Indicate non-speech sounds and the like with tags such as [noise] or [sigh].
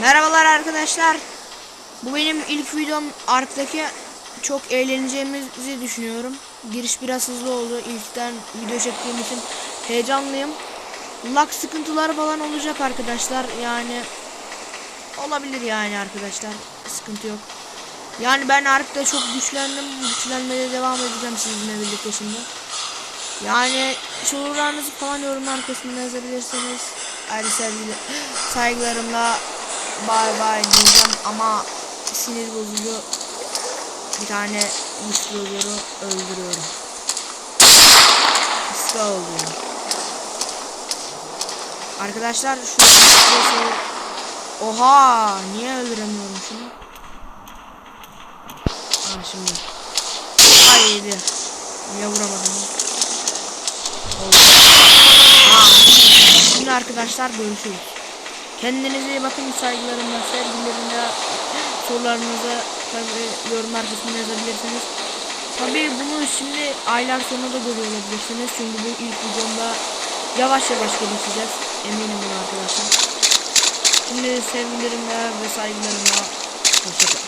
Merhabalar arkadaşlar. Bu benim ilk videom Ark'taki çok eğleneceğimizi düşünüyorum. Giriş biraz hızlı oldu. İlkten video çektiğim için heyecanlıyım. Lag sıkıntıları falan olacak arkadaşlar. Yani olabilir yani arkadaşlar. Sıkıntı yok. Yani ben Ark'ta çok güçlendim. Güçlenmeye devam edeceğim sizinle birlikte şimdi. Yani sorularınızı falan yorumlar kısmına yazabilirsiniz. Ayrı sevgili [gasps] saygılarımla bay bay diyeceğim ama sinir bozucu bir tane güçlüleri öldürüyorum. Hasta oluyorum. Arkadaşlar şu- Oha! Niye öldüremiyorum şunu? Ha şimdi. Haydi. Niye vuramadım? Oldu. Ha. Şimdi arkadaşlar görüşürüz. Kendinize iyi bakın saygılarımla, sevgilerimle sorularınızı tabii yorumlar kısmına yazabilirsiniz. Tabii bunu şimdi aylar sonra da görüyor olabilirsiniz. Çünkü bu ilk videomda yavaş yavaş gelişeceğiz. Eminim buna arkadaşlar. Şimdi sevgilerimle ve saygılarımla hoşçakalın.